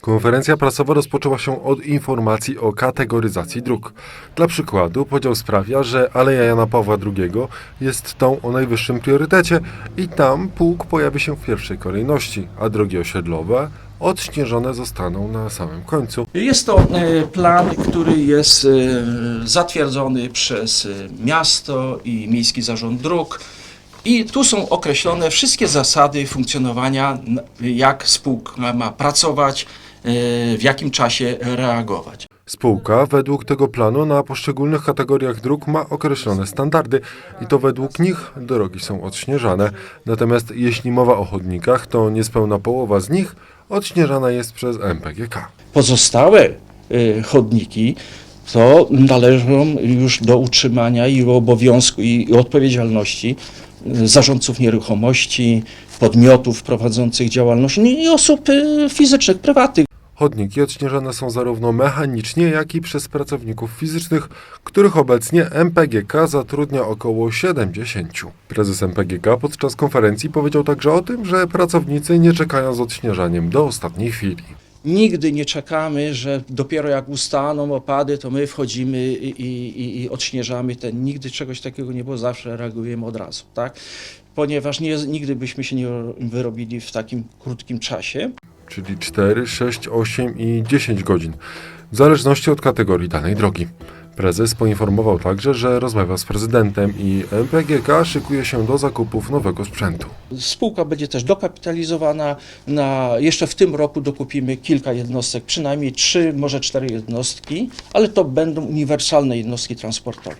Konferencja prasowa rozpoczęła się od informacji o kategoryzacji dróg. Dla przykładu podział sprawia, że Aleja Jana Pawła II jest tą o najwyższym priorytecie i tam pułk pojawi się w pierwszej kolejności, a drogi osiedlowe odśnieżone zostaną na samym końcu. Jest to e, plan, który jest e, zatwierdzony przez e, miasto i Miejski Zarząd Dróg. I tu są określone wszystkie zasady funkcjonowania, jak spółka ma pracować, e, w jakim czasie reagować. Spółka według tego planu na poszczególnych kategoriach dróg ma określone standardy i to według nich drogi są odśnieżane. Natomiast jeśli mowa o chodnikach, to niespełna połowa z nich odśnieżana jest przez MPGK. Pozostałe e, chodniki to należą już do utrzymania i obowiązku i odpowiedzialności e, zarządców nieruchomości, podmiotów prowadzących działalność no i osób e, fizycznych, prywatnych. Chodniki odśnieżane są zarówno mechanicznie, jak i przez pracowników fizycznych, których obecnie MPGK zatrudnia około 70. Prezes MPGK podczas konferencji powiedział także o tym, że pracownicy nie czekają z odśnieżaniem do ostatniej chwili. Nigdy nie czekamy, że dopiero jak ustaną opady, to my wchodzimy i, i, i odśnieżamy ten. Nigdy czegoś takiego nie było, zawsze reagujemy od razu, tak? Ponieważ nie, nigdy byśmy się nie wyrobili w takim krótkim czasie. czyli 4, 6, 8 i 10 godzin, w zależności od kategorii danej drogi. Prezes poinformował także, że rozmawia z prezydentem i MPGK szykuje się do zakupów nowego sprzętu. Spółka będzie też dokapitalizowana. Na, jeszcze w tym roku dokupimy kilka jednostek, przynajmniej trzy, może cztery jednostki, ale to będą uniwersalne jednostki transportowe.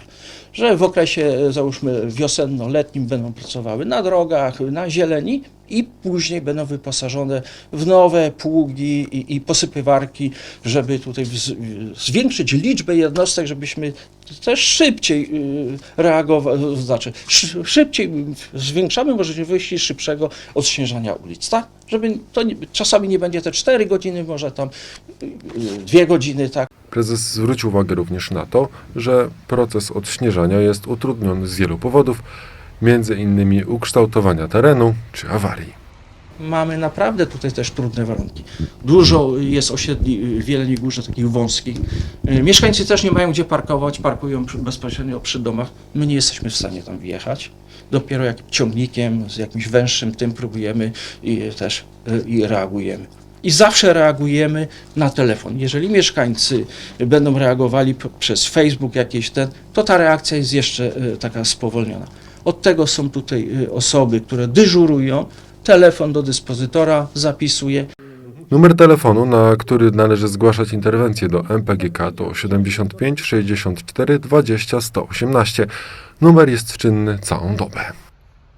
Że w okresie, załóżmy, wiosenno-letnim będą pracowały na drogach, na zieleni i później będą wyposażone w nowe pługi i, i posypywarki, żeby tutaj zwiększyć liczbę jednostek, żebyśmy też szybciej reagowali, znaczy szy, szybciej y, zwiększamy możliwości szybszego odśnieżania ulic, tak? Żeby to nie, czasami nie będzie te 4 godziny, może tam 2 godziny, tak? Prezes zwrócił uwagę również na to, że proces odśnieżania jest utrudniony z wielu powodów, między innymi ukształtowania terenu czy awarii. Mamy naprawdę tutaj też trudne warunki. Dużo jest osiedli y, w Jeleniej Górze takich wąskich. Y, Mieszkańcy też nie mają gdzie parkować, parkują bezpośrednio przy domach. My nie jesteśmy w stanie tam wjechać. Dopiero jak ciągnikiem, z jakimś węższym tym próbujemy i też y, i reagujemy. I zawsze reagujemy na telefon. Jeżeli mieszkańcy będą reagowali przez Facebook jakieś ten, to ta reakcja jest jeszcze y, taka spowolniona. Od tego są tutaj y, osoby, które dyżurują, telefon do dyspozytora zapisuje. Numer telefonu, na który należy zgłaszać interwencję do MPGK to 75 64 20 118. Numer jest czynny całą dobę.